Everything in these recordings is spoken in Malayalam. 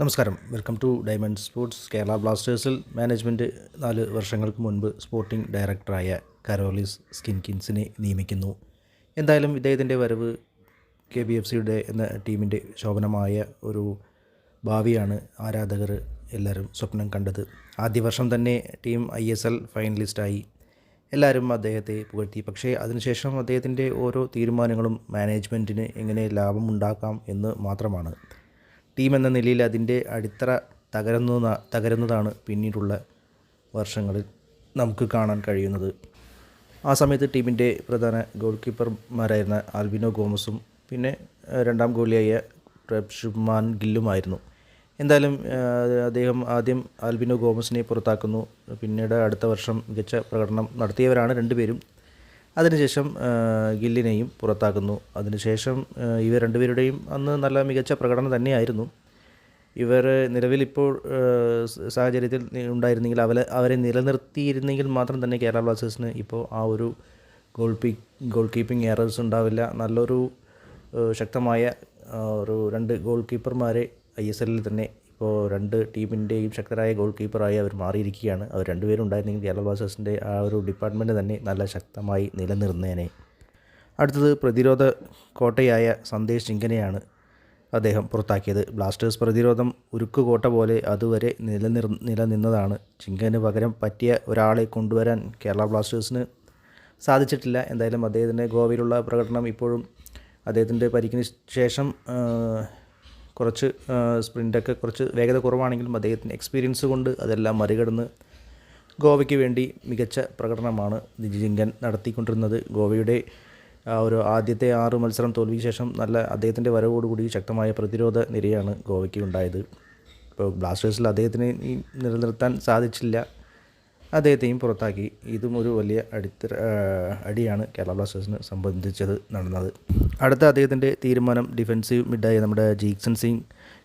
നമസ്കാരം. Welcome to diamond sports. Kerala ബ്ലാസ്റ്റേഴ്സിൽ management നാല് വർഷങ്ങൾക്ക് മുൻപ് സ്പോർട്ടിംഗ് ഡയറക്ടറായ കരോലിസ് സ്കിൻകിൻസിനെ നിയമിക്കുന്നു. എന്തായാലും ഇദ്ദേഹത്തിന്റെ വരവ് കെ ബി എഫ് സിയുടെ എന്ന ടീമിന്റെ ശോഭനമായ ഒരു ഭാവിയാണ് ആരാധകർ എല്ലാവരും സ്വപ്നം കണ്ടത്. ആദ്യ വർഷം തന്നെ ടീം ഐ എസ് എൽ ഫൈനലിസ്റ്റായി. എല്ലാവരും അദ്ദേഹത്തെ പുകഴ്ത്തി. പക്ഷേ അതിനുശേഷം അദ്ദേഹത്തിന്റെ ഓരോ തീരുമാനങ്ങളും മാനേജ്മെന്റിന് എങ്ങനെ ലാഭമുണ്ടാക്കാം എന്ന് മാത്രമാണ്. ടീം എന്ന നിലയിൽ അതിന്റെ അടിത്തറ തകരുന്ന തകരുന്നതാണ് പിന്നീടുള്ള വർഷങ്ങളിൽ നമുക്ക് കാണാൻ കഴിയുന്നത്. ആ സമയത്ത് ടീമിന്റെ പ്രധാന ഗോൾ കീപ്പർമാരായിരുന്ന ആൽബിനോ ഗോമസും പിന്നെ രണ്ടാം ഗോളിയായ പ്രബ്ഷുമാൻ ഗില്ലുമായിരുന്നു. എന്തായാലും അദ്ദേഹം ആദ്യം ആൽബിനോ ഗോമസിനെ പുറത്താക്കുന്നു. പിന്നീട് അടുത്ത വർഷം മികച്ച പ്രകടനം നടത്തിയവരാണ് രണ്ടുപേരും. അതിനുശേഷം ഗില്ലിനെയും പുറത്താക്കുന്നു. അതിനുശേഷം ഇവർ രണ്ടുപേരുടെയും അന്ന് നല്ല മികച്ച പ്രകടനം തന്നെയായിരുന്നു. ഇവർ നിലവിലിപ്പോൾ സാഹചര്യത്തിൽ ഉണ്ടായിരുന്നെങ്കിൽ അവരെ അവരെ നിലനിർത്തിയിരുന്നെങ്കിൽ മാത്രം തന്നെ കേരള ബ്ലാസ്റ്റേഴ്സിന് ഇപ്പോൾ ആ ഒരു ഗോൾ പീ ഗോൾ കീപ്പിംഗ് എറേഴ്സ് ഉണ്ടാവില്ല. നല്ലൊരു ശക്തമായ ഒരു രണ്ട് ഗോൾ കീപ്പർമാരെ ഐ എസ് എല്ലിൽ തന്നെ ഇപ്പോൾ രണ്ട് ടീമിന്റെയും ശക്തരായ ഗോൾ കീപ്പറായി അവർ മാറിയിരിക്കുകയാണ്. അവർ രണ്ടുപേരും ഉണ്ടായിരുന്നെങ്കിൽ കേരള ബ്ലാസ്റ്റേഴ്സിന്റെ ആ ഒരു ഡിപ്പാർട്ട്മെന്റ് തന്നെ നല്ല ശക്തമായി നിലനിർന്നേനെ. അടുത്തത് പ്രതിരോധ കോട്ടയായ സന്ദേശ് ചിങ്കനെയാണ് അദ്ദേഹം പുറത്താക്കിയത്. ബ്ലാസ്റ്റേഴ്സ് പ്രതിരോധം ഉരുക്ക് കോട്ട പോലെ അതുവരെ നിലനിർ നിലനിന്നതാണ്. ചിങ്കന് പകരം പറ്റിയ ഒരാളെ കൊണ്ടുവരാൻ കേരള ബ്ലാസ്റ്റേഴ്സിന് സാധിച്ചിട്ടില്ല. എന്തായാലും അദ്ദേഹത്തിന്റെ ഗോവയിലുള്ള പ്രകടനം ഇപ്പോഴും അദ്ദേഹത്തിന്റെ പരിക്കിന് ശേഷം കുറച്ച് സ്പ്രിന്റൊക്കെ കുറച്ച് വേഗത കുറവാണെങ്കിലും അദ്ദേഹത്തിന്റെ എക്സ്പീരിയൻസ് കൊണ്ട് അതെല്ലാം മറികടന്ന് ഗോവയ്ക്ക് വേണ്ടി മികച്ച പ്രകടനമാണ് ദിജിങ്കൻ നടത്തിക്കൊണ്ടിരുന്നത്. ഗോവയുടെ ഒരു ആദ്യത്തെ ആറ് മത്സരം തോൽവിക്ക് ശേഷം നല്ല അദ്ദേഹത്തിന്റെ വരവോടുകൂടി ശക്തമായ പ്രതിരോധ നിരയാണ് ഗോവയ്ക്ക് ഉണ്ടായത്. ഇപ്പോൾ ബ്ലാസ്റ്റേഴ്സിൽ അദ്ദേഹത്തിന് നിലനിർത്താൻ സാധിച്ചില്ല. അദ്ദേഹത്തെയും പുറത്താക്കി. ഇതും ഒരു വലിയ അടിത്തറ അടിയാണ് കേരള ബ്ലാസ്റ്റേഴ്സിന് സംബന്ധിച്ചത് നടന്നത്. അടുത്ത അദ്ദേഹത്തിന്റെ തീരുമാനം ഡിഫൻസീവ് മിഡായി നമ്മുടെ ജീക്സൺ സിംഗ്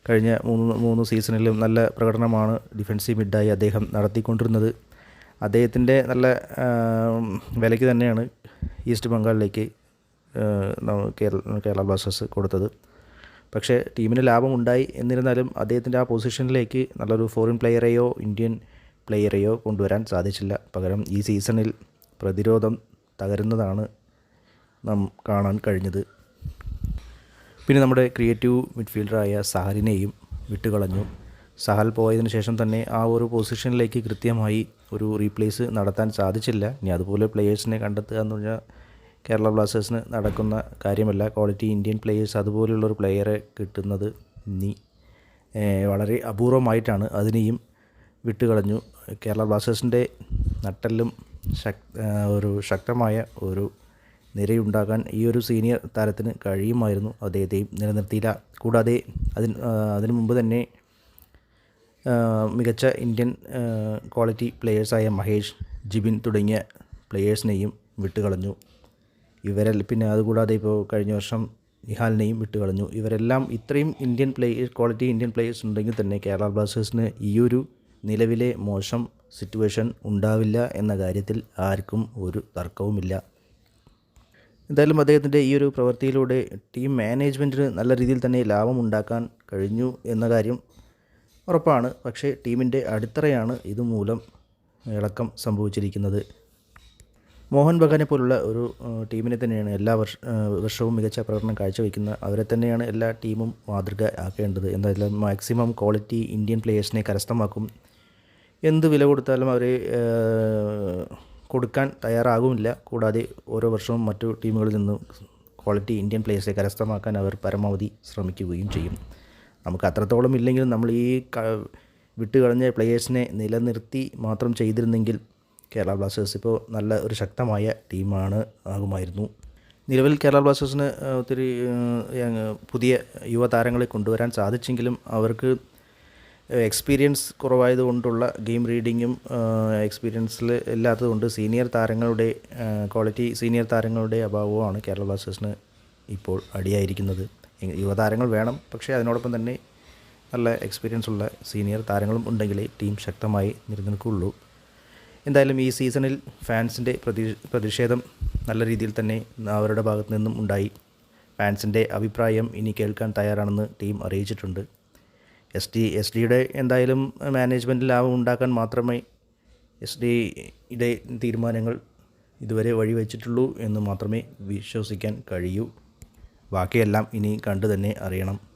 കഴിഞ്ഞ മൂന്ന് മൂന്ന് സീസണിലും നല്ല പ്രകടനമാണ് ഡിഫൻസീവ് മിഡായി അദ്ദേഹം നടത്തിക്കൊണ്ടിരുന്നത്. അദ്ദേഹത്തിന്റെ നല്ല വിലയ്ക്ക് തന്നെയാണ് ഈസ്റ്റ് ബംഗാളിലേക്ക് കേരള കേരള ബ്ലാസ്റ്റേഴ്സ് കൊടുത്തത്. പക്ഷേ ടീമിന് ലാഭമുണ്ടായി. എന്നിരുന്നാലും അദ്ദേഹത്തിന്റെ ആ പൊസിഷനിലേക്ക് നല്ലൊരു ഫോറിൻ പ്ലെയറെയോ ഇന്ത്യൻ പ്ലെയറെയോ കൊണ്ടുവരാൻ സാധിച്ചില്ല. പകരം ഈ സീസണിൽ പ്രതിരോധം തകരുന്നതാണ് നാം കാണാൻ കഴിഞ്ഞത്. പിന്നെ നമ്മുടെ ക്രിയേറ്റീവ് മിഡ്ഫീൽഡറായ സഹലിനെയും വിട്ടുകളഞ്ഞു. സഹൽ പോയതിനു ശേഷം തന്നെ ആ ഒരു പൊസിഷനിലേക്ക് കൃത്യമായി ഒരു റീപ്ലേസ് നടത്താൻ സാധിച്ചില്ല. ഇനി അതുപോലെ പ്ലെയേഴ്സിനെ കണ്ടെത്തുക എന്ന് പറഞ്ഞാൽ കേരള ബ്ലാസ്റ്റേഴ്സിന് നടക്കുന്ന കാര്യമല്ല. ക്വാളിറ്റി ഇന്ത്യൻ പ്ലെയേഴ്സ് അതുപോലെയുള്ളൊരു പ്ലെയറെ കിട്ടുന്നത് ഇനി വളരെ അപൂർവമായിട്ടാണ് അതിനെയും വിട്ടുകളഞ്ഞു. കേരള ബ്ലാസ്റ്റേഴ്സിന്റെ നട്ടെല്ലും ഒരു ശക്തമായ ഒരു നിരയുണ്ടാക്കാൻ ഈ ഒരു സീനിയർ താരത്തിന് കഴിയുമായിരുന്നു അദ്ദേഹത്തെയും നിലനിർത്തിയില്ല. കൂടാതെ അതിന് അതിനു മുമ്പ് തന്നെ മികച്ച ഇന്ത്യൻ ക്വാളിറ്റി പ്ലെയേഴ്സായ മഹേഷ് ജിബിൻ തുടങ്ങിയ പ്ലെയേഴ്സിനെയും വിട്ടുകളഞ്ഞു. ഇവരെ പിന്നെ അതുകൂടാതെ ഇപ്പോൾ കഴിഞ്ഞ വർഷം നിഹാലിനെയും വിട്ടുകളഞ്ഞു. ഇവരെല്ലാം ഇത്രയും Indian play quality Indian players ഉണ്ടെങ്കിൽ തന്നെ കേരള ബ്ലാസ്റ്റേഴ്സിന് ഈ ഒരു നിലവിലെ മോശം സിറ്റുവേഷൻ ഉണ്ടാവില്ല എന്ന കാര്യത്തിൽ ആർക്കും ഒരു തർക്കവുമില്ല. എന്തായാലും അദ്ദേഹത്തിന്റെ ഈ ഒരു പ്രവൃത്തിയിലൂടെ ടീം മാനേജ്മെന്റിന് നല്ല രീതിയിൽ തന്നെ ലാഭം ഉണ്ടാക്കാൻ കഴിഞ്ഞു എന്ന കാര്യം ഉറപ്പാണ്. പക്ഷേ ടീമിന്റെ അടിത്തറയാണ് ഇതുമൂലം ഇളക്കം സംഭവിച്ചിരിക്കുന്നത്. മോഹൻ ബഗാനെ പോലുള്ള ഒരു ടീമിനെ തന്നെയാണ് എല്ലാ വർഷ വർഷവും മികച്ച പ്രകടനം കാഴ്ചവെക്കുന്ന അവരെ തന്നെയാണ് എല്ലാ ടീമും മാതൃക ആക്കേണ്ടത്. എന്തായാലും മാക്സിമം ക്വാളിറ്റി ഇന്ത്യൻ പ്ലേയേഴ്സിനെ കരസ്ഥമാക്കും. എന്ത് വില കൊടുത്താലും അവർ കൊടുക്കാൻ തയ്യാറാകുമില്ല. കൂടാതെ ഓരോ വർഷവും മറ്റു ടീമുകളിൽ നിന്നും ക്വാളിറ്റി ഇന്ത്യൻ പ്ലേയേഴ്സിനെ കരസ്ഥമാക്കാൻ അവർ പരമാവധി ശ്രമിക്കുകയും ചെയ്യും. നമുക്ക് അത്രത്തോളം ഇല്ലെങ്കിലും നമ്മൾ ഈ വിട്ടുകളഞ്ഞ പ്ലേയേഴ്സിനെ നിലനിർത്തി മാത്രം ചെയ്തിരുന്നെങ്കിൽ കേരള ബ്ലാസ്റ്റേഴ്സ് ഇപ്പോൾ നല്ല ഒരു ശക്തമായ ടീമാണ് ആകുമായിരുന്നു. നിലവിൽ കേരള ബ്ലാസ്റ്റേഴ്സിന് ഒത്തിരി പുതിയ യുവതാരങ്ങളെ കൊണ്ടുവരാൻ സാധിച്ചെങ്കിലും അവർക്ക് എക്സ്പീരിയൻസ് കുറവായതുകൊണ്ടുള്ള ഗെയിം റീഡിങ്ങും എക്സ്പീരിയൻസിൽ ഇല്ലാത്തതുകൊണ്ട് സീനിയർ താരങ്ങളുടെ ക്വാളിറ്റി സീനിയർ താരങ്ങളുടെ അഭാവമാണ് കേരള ബ്ലാസ്റ്റേഴ്സിന് ഇപ്പോൾ അടിയായിരിക്കുന്നത്. യുവതാരങ്ങൾ വേണം. പക്ഷേ അതിനോടൊപ്പം തന്നെ നല്ല എക്സ്പീരിയൻസ് ഉള്ള സീനിയർ താരങ്ങളും ഉണ്ടെങ്കിലേ ടീം ശക്തമായി നിലനിൽക്കുകയുള്ളൂ എന്തായാലും ഈ സീസണിൽ ഫാൻസിന്റെ പ്രതി പ്രതിഷേധം നല്ല രീതിയിൽ തന്നെ അവരുടെ ഭാഗത്തു നിന്നും ഉണ്ടായി. ഫാൻസിന്റെ അഭിപ്രായം ഇനി കേൾക്കാൻ തയ്യാറാണെന്ന് ടീം അറിയിച്ചിട്ടുണ്ട്. എസ് ഡി എസ് ഡിയുടെ എന്തായാലും മാനേജ്മെന്റ് ലാഭം ഉണ്ടാക്കാൻ മാത്രമേ എസ് ഡിയുടെ തീരുമാനങ്ങൾ ഇതുവരെ വഴിവെച്ചിട്ടുള്ളൂ എന്ന് മാത്രമേ വിശ്വസിക്കാൻ കഴിയൂ. ബാക്കിയെല്ലാം ഇനി കണ്ടു തന്നെ അറിയണം.